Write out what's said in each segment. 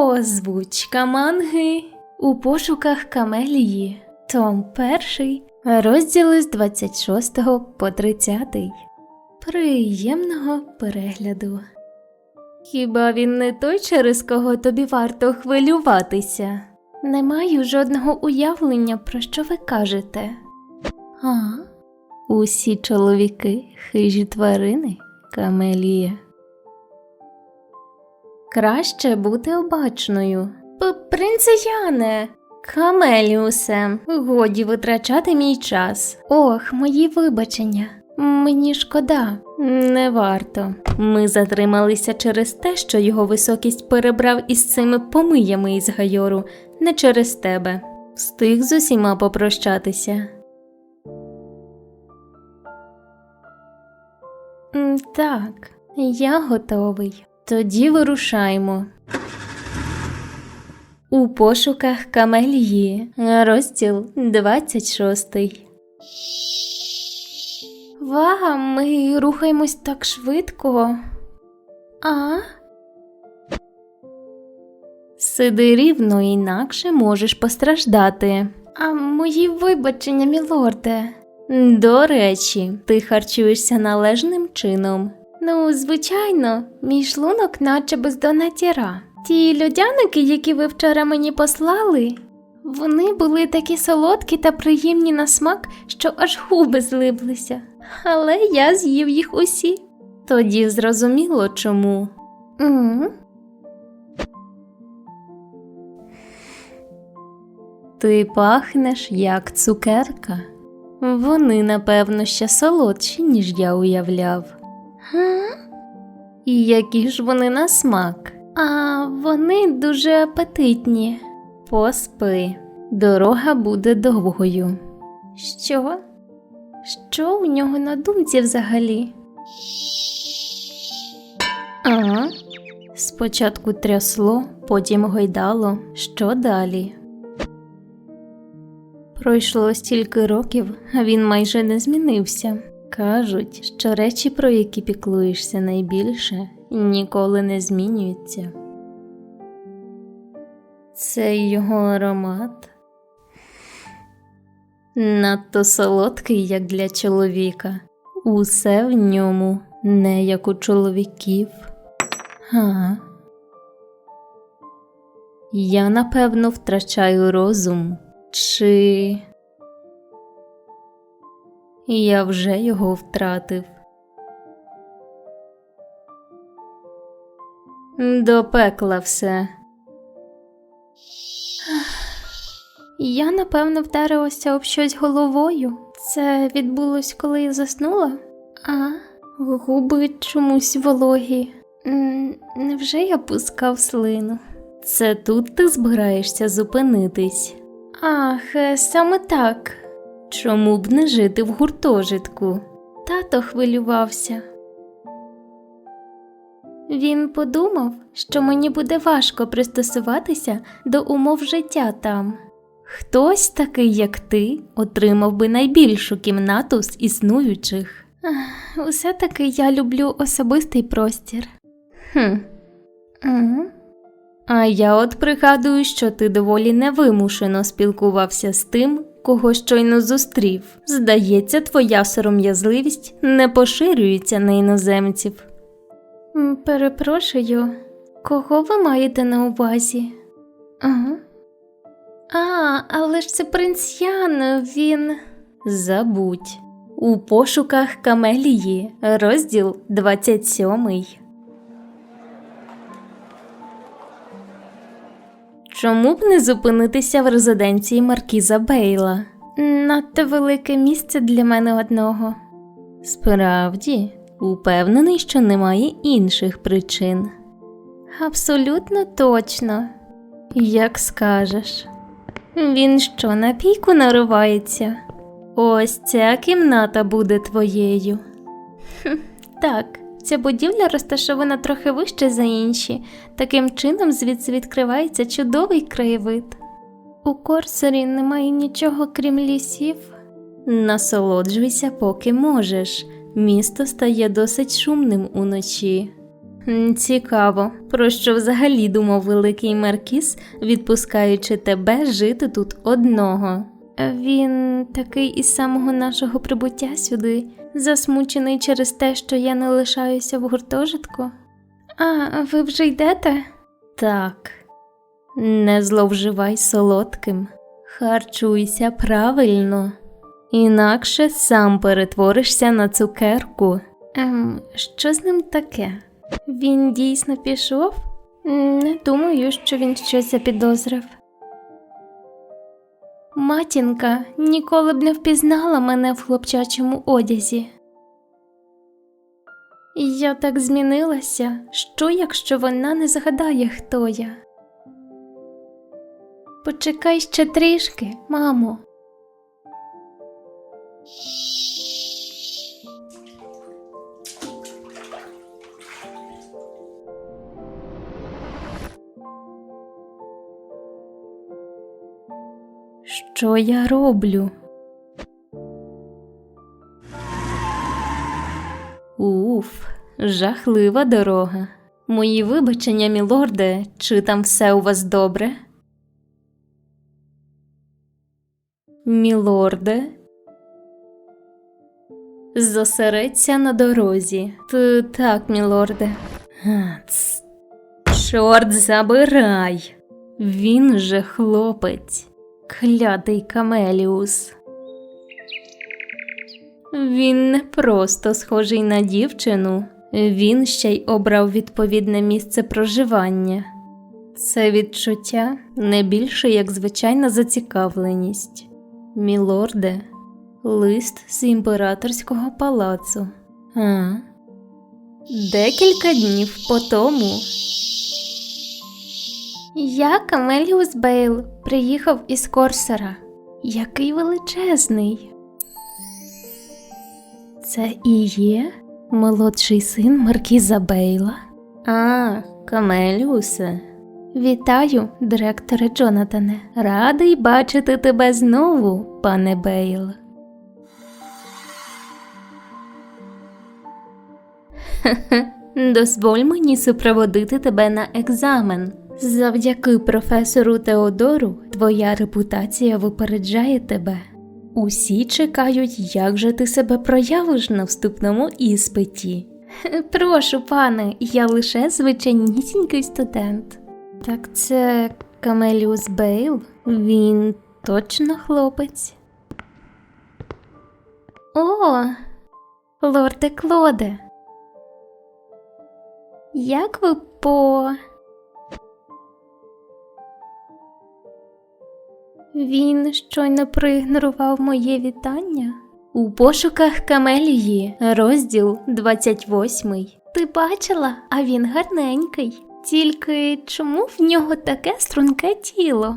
Озвучка манги у пошуках Камелії. Том 1, розділи з 26 по 30. Приємного перегляду. Хіба він не той, через кого тобі варто хвилюватися? Не маю жодного уявлення, про що ви кажете. А? Усі чоловіки хижі тварини, Камелія. Краще бути обачною. П- Принце Яне, Камеліусе, годі витрачати мій час. Ох, мої вибачення. Мені шкода, не варто. Ми затрималися через те, що його високість перебрав із цими помиями із гайору, не через тебе. Встиг з усіма попрощатися. Так, я готовий. Тоді вирушаймо. У пошуках Камелії, розділ 26. Вага, ми рухаємось так швидко. А? Сиди рівно, інакше можеш постраждати. А мої вибачення, мілорде. До речі, ти харчуєшся належним чином. Ну, звичайно, мій шлунок наче без донатіра. Ті льодяники, які ви вчора мені послали, вони були такі солодкі та приємні на смак, що аж губи злиблися. Але я з'їв їх усі. Тоді зрозуміло чому. м Ти пахнеш як цукерка. Вони, напевно, ще солодші, ніж я уявляв. Га? І які ж вони на смак? А вони дуже апетитні. Поспи, дорога буде довгою. Що? Що у нього на думці взагалі? Ага. Спочатку трясло, потім гойдало. Що далі? Пройшло стільки років, а він майже не змінився. Кажуть, що речі, про які піклуєшся найбільше, ніколи не змінюються. Цей його аромат надто солодкий, як для чоловіка. Усе в ньому не як у чоловіків. Га. Я напевно втрачаю розум. Чи я вже його втратив. До пекла все. Я напевно вдарилася об щось головою. Це відбулось, коли я заснула? А, губи чомусь вологі. Невже я пускав слину? Це тут ти збираєшся зупинитись. Ах, е, саме так. Чому б не жити в гуртожитку? Тато хвилювався. Він подумав, що мені буде важко пристосуватися до умов життя там. Хтось такий, як ти, отримав би найбільшу кімнату з існуючих. Усе таки я люблю особистий простір. Хм. Угу. А я от пригадую, що ти доволі невимушено спілкувався з тим, кого щойно зустрів. Здається, твоя сором'язливість не поширюється на іноземців. Перепрошую, кого ви маєте на увазі? Ага. А, але ж це принц Ян, він. Забудь. У пошуках Камелії, розділ 27. Чому б не зупинитися в резиденції Маркіза Бейла? Надто велике місце для мене одного. Справді, упевнений, що немає інших причин. Абсолютно точно. Як скажеш. Він що, на пійку наривається? Ось ця кімната буде твоєю. Хм, так, ця будівля розташована трохи вище за інші, таким чином звідси відкривається чудовий краєвид. У Корсорі немає нічого крім лісів. Насолоджуйся, поки можеш. Місто стає досить шумним уночі. цікаво, про що взагалі думав великий Маркіс, відпускаючи тебе жити тут одного. Він такий із самого нашого прибуття сюди, засмучений через те, що я не лишаюся в гуртожитку. А, ви вже йдете? Так. Не зловживай солодким, харчуйся правильно, інакше сам перетворишся на цукерку. Ем, що з ним таке? Він дійсно пішов? Не думаю, що він щось запідозрив. Матінка ніколи б не впізнала мене в хлопчачому одязі. Я так змінилася, що якщо вона не згадає, хто я. Почекай ще трішки, мамо. Що я роблю? Уф, жахлива дорога. Мої вибачення, мілорде, чи там все у вас добре? Мілорде? Зосередься на дорозі. Т так, мілорде. Чорт забирай. Він же хлопець. Клятий Камеліус. Він не просто схожий на дівчину, він ще й обрав відповідне місце проживання. Це відчуття не більше як звичайна зацікавленість. Мілорде, лист з імператорського палацу. А? Декілька днів по тому. Я Камеліус Бейл приїхав із Корсера. Який величезний. Це і є молодший син Маркіза Бейла. А, Камеліусе. Вітаю, директоре Джонатане. Радий бачити тебе знову, пане Бейл. Дозволь мені супроводити тебе на екзамен. Завдяки професору Теодору твоя репутація випереджає тебе. Усі чекають, як же ти себе проявиш на вступному іспиті. Прошу, пане, я лише звичайнісінький студент. Так це Камеліус Бейл? Він точно хлопець. О, лорде Клоде. Як ви по. Він щойно проігнорував моє вітання. У пошуках Камелії, розділ 28. Ти бачила, а він гарненький. Тільки чому в нього таке струнке тіло?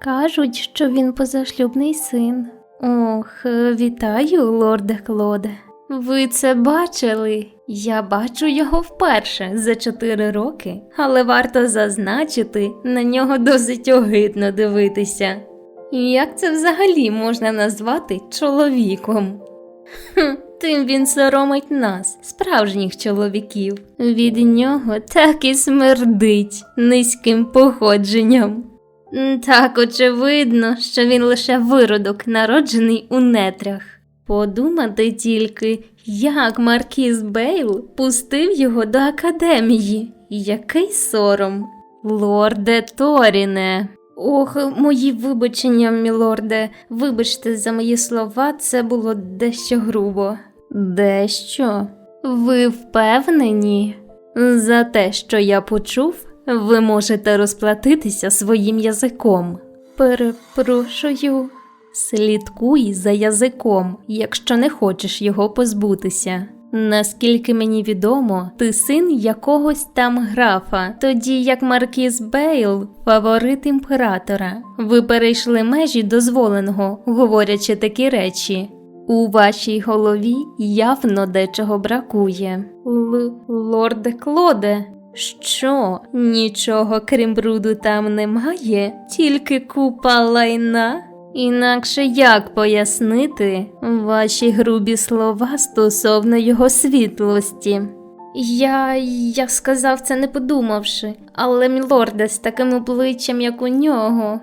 Кажуть, що він позашлюбний син. Ох, вітаю, лорде Клоде. Ви це бачили? Я бачу його вперше за чотири роки, але варто зазначити, на нього досить огидно дивитися. Як це взагалі можна назвати чоловіком? Хм, тим він соромить нас, справжніх чоловіків. Від нього так і смердить низьким походженням. Так очевидно, що він лише виродок, народжений у нетрях. Подумати тільки, як Маркіз Бейл пустив його до академії. Який сором. Лорде Торіне. Ох, мої вибачення, мілорде. Вибачте за мої слова, це було дещо грубо. Дещо? Ви впевнені? За те, що я почув, ви можете розплатитися своїм язиком. Перепрошую. Слідкуй за язиком, якщо не хочеш його позбутися. Наскільки мені відомо, ти син якогось там графа, тоді як Маркіз Бейл фаворит імператора. Ви перейшли межі дозволеного, говорячи такі речі. У вашій голові явно дечого бракує. Л лорде Клоде. Що, нічого крім бруду там немає, тільки купа лайна? Інакше як пояснити ваші грубі слова стосовно його світлості? Я. я сказав це не подумавши, але мілорде з таким обличчям, як у нього.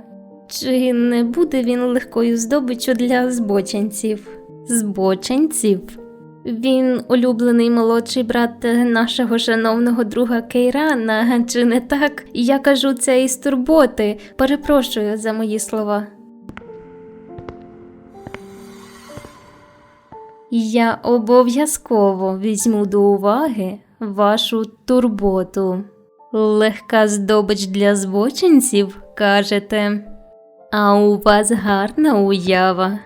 Чи не буде він легкою здобиччю для збоченців? Збоченців? Він улюблений молодший брат нашого шановного друга Кейрана, чи не так? Я кажу це із турботи. Перепрошую за мої слова. Я обов'язково візьму до уваги вашу турботу. Легка здобич для збочинців, кажете, а у вас гарна уява.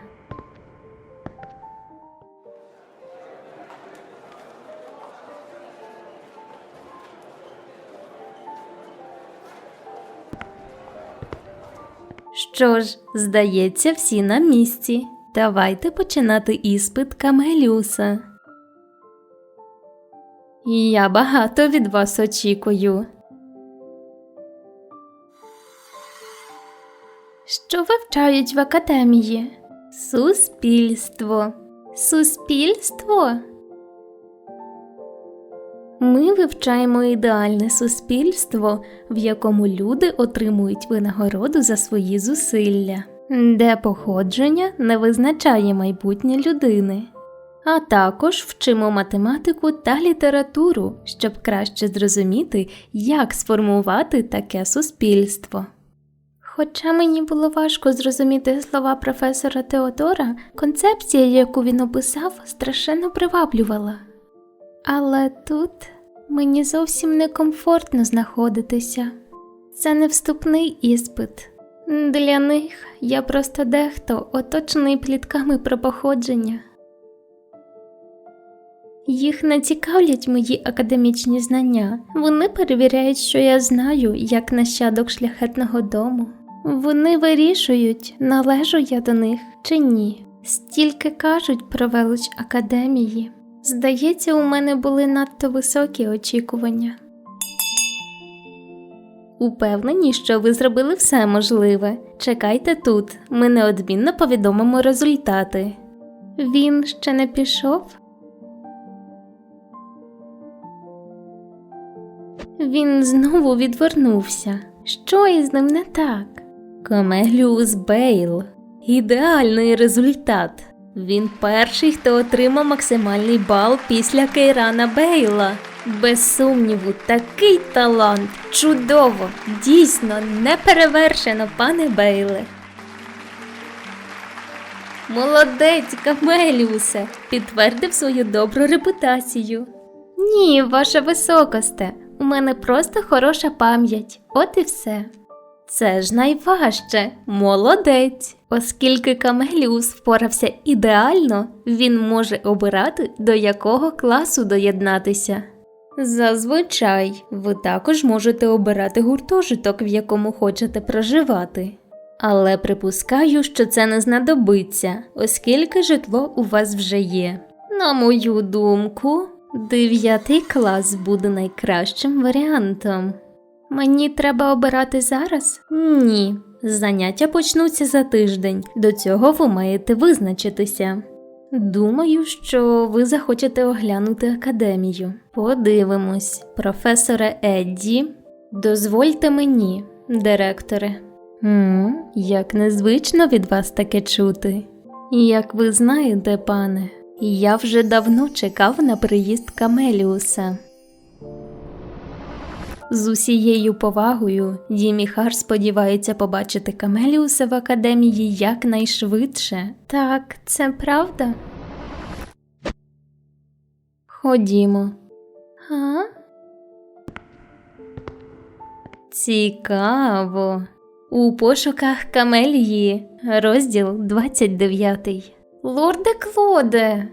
Що ж, здається, всі на місці. Давайте починати іспит Камеліуса. Я багато від вас очікую. Що вивчають в академії? Суспільство. Суспільство? Ми вивчаємо ідеальне суспільство, в якому люди отримують винагороду за свої зусилля, де походження не визначає майбутнє людини. А також вчимо математику та літературу, щоб краще зрозуміти, як сформувати таке суспільство. Хоча мені було важко зрозуміти слова професора Теодора, концепція, яку він описав, страшенно приваблювала. Але тут мені зовсім некомфортно знаходитися. Це не вступний іспит. Для них я просто дехто, оточений плітками про походження. Їх не цікавлять мої академічні знання. Вони перевіряють, що я знаю, як нащадок шляхетного дому. Вони вирішують, належу я до них чи ні. Стільки кажуть про велич академії. Здається, у мене були надто високі очікування. Упевнені, що ви зробили все можливе. Чекайте тут, ми неодмінно повідомимо результати. Він ще не пішов. Він знову відвернувся. Що із ним не так? Комеліус Бейл. Ідеальний результат. Він перший, хто отримав максимальний бал після Кейрана Бейла. Без сумніву, такий талант. Чудово, дійсно, неперевершено, пане Бейле. Молодець, Камеліусе, підтвердив свою добру репутацію. Ні, ваша високосте, у мене просто хороша пам'ять, от і все. Це ж найважче, молодець. Оскільки Камеліус впорався ідеально, він може обирати, до якого класу доєднатися. Зазвичай ви також можете обирати гуртожиток, в якому хочете проживати. Але припускаю, що це не знадобиться, оскільки житло у вас вже є. На мою думку, дев'ятий клас буде найкращим варіантом. Мені треба обирати зараз? Ні. Заняття почнуться за тиждень. До цього ви маєте визначитися. Думаю, що ви захочете оглянути академію. Подивимось, професоре Едді. Дозвольте мені, директоре. м як незвично від вас таке чути. Як ви знаєте, пане, я вже давно чекав на приїзд Камеліуса. З усією повагою Діміхар сподівається побачити Камеліуса в академії якнайшвидше. Так, це правда. Ходімо. А? Цікаво. У пошуках Камелії, розділ 29. Лорде Клоде.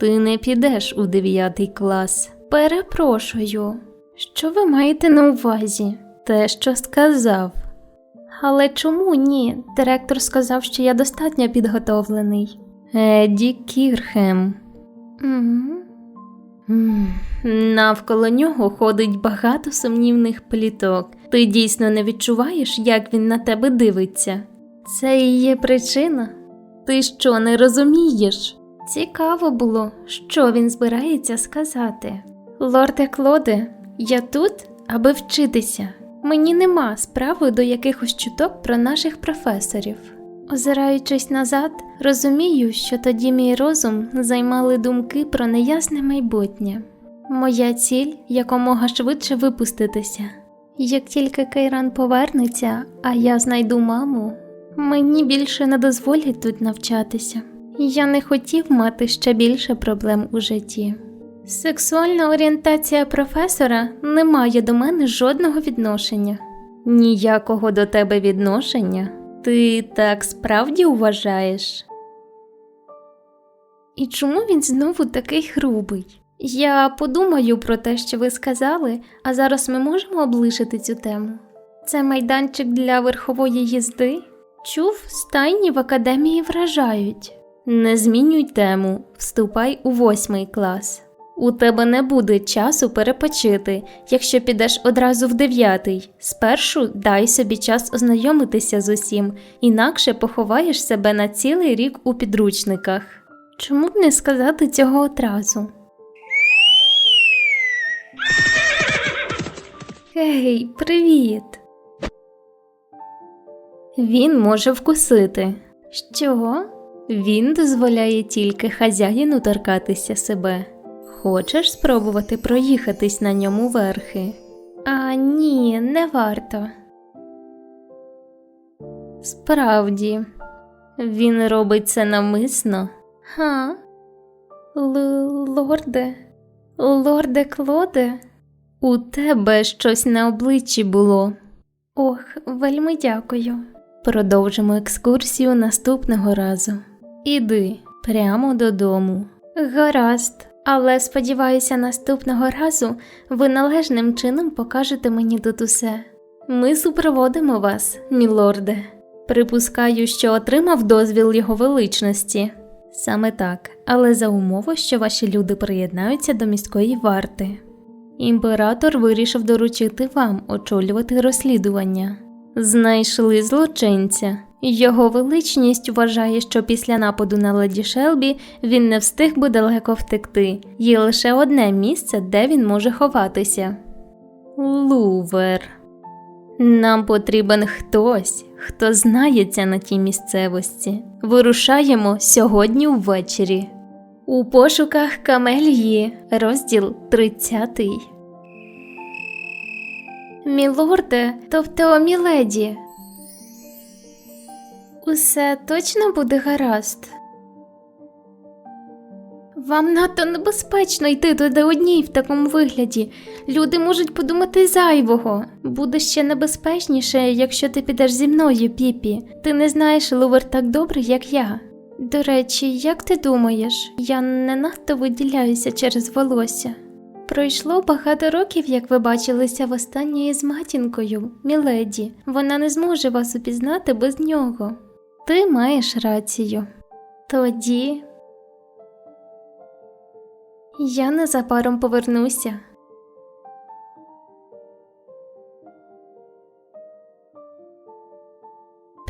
Ти не підеш у дев'ятий клас. Перепрошую, що ви маєте на увазі? Те, що сказав. Але чому ні? Директор сказав, що я достатньо підготовлений. Еді Кірхем. М. Навколо нього ходить багато сумнівних пліток. Ти дійсно не відчуваєш, як він на тебе дивиться. Це і є причина. Ти що не розумієш? Цікаво було, що він збирається сказати. Лорде Клоде, я тут, аби вчитися. Мені нема справи до якихось чуток про наших професорів. Озираючись назад, розумію, що тоді мій розум займали думки про неясне майбутнє. Моя ціль якомога швидше випуститися. Як тільки Кейран повернеться, а я знайду маму, мені більше не дозволять тут навчатися. Я не хотів мати ще більше проблем у житті. Сексуальна орієнтація професора не має до мене жодного відношення. Ніякого до тебе відношення? Ти так справді вважаєш? І чому він знову такий грубий? Я подумаю про те, що ви сказали, а зараз ми можемо облишити цю тему. Це майданчик для верхової їзди? Чув, стайні в академії вражають. Не змінюй тему, вступай у восьмий клас. У тебе не буде часу перепочити, якщо підеш одразу в дев'ятий. Спершу дай собі час ознайомитися з усім, інакше поховаєш себе на цілий рік у підручниках. Чому б не сказати цього одразу? Гей, привіт. Він може вкусити. Що? Він дозволяє тільки хазяїну торкатися себе. Хочеш спробувати проїхатись на ньому верхи? А ні, не варто. Справді, він робить це навмисно. Ха? Л- лорде, лорде Клоде, у тебе щось на обличчі було. Ох, вельми дякую. Продовжимо екскурсію наступного разу. Іди прямо додому. Гаразд, але сподіваюся, наступного разу ви належним чином покажете мені тут усе. Ми супроводимо вас, мілорде. Припускаю, що отримав дозвіл його величності. Саме так, але за умови, що ваші люди приєднаються до міської варти. Імператор вирішив доручити вам очолювати розслідування. Знайшли злочинця. Його величність вважає, що після нападу на леді Шелбі він не встиг би далеко втекти. Є лише одне місце, де він може ховатися. Лувер. Нам потрібен хтось, хто знається на тій місцевості. Вирушаємо сьогодні ввечері. У пошуках Камелії, розділ 30. Мілорде, тобто міледі. Усе точно буде гаразд. Вам надто небезпечно йти туди одній в такому вигляді. Люди можуть подумати зайвого. Буде ще небезпечніше, якщо ти підеш зі мною, Піпі. Ти не знаєш Лувер так добре, як я. До речі, як ти думаєш, я не надто виділяюся через волосся. Пройшло багато років, як ви бачилися востаннє із матінкою, міледі. Вона не зможе вас упізнати без нього. Ти маєш рацію. Тоді я незабаром повернуся.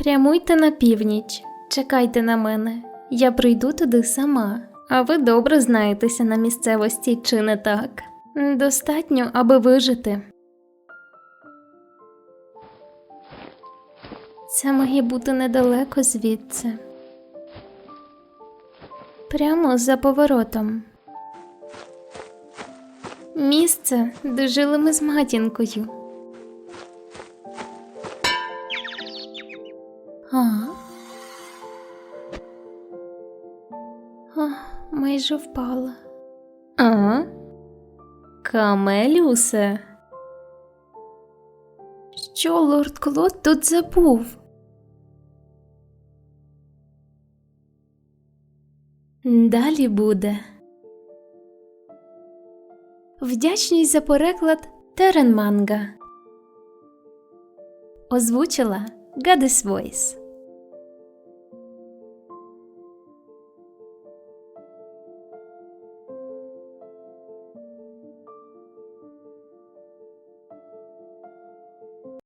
Прямуйте на північ, чекайте на мене. Я прийду туди сама, а ви добре знаєтеся на місцевості, чи не так? Достатньо, аби вижити. Це має бути недалеко звідси. Прямо за поворотом. Місце, де жили ми з матінкою. А? О, майже впала. А? Камелюсе? Що лорд Клод тут забув? Далі буде. Вдячність за переклад Терен Манга. Озвучила Гадес Войс.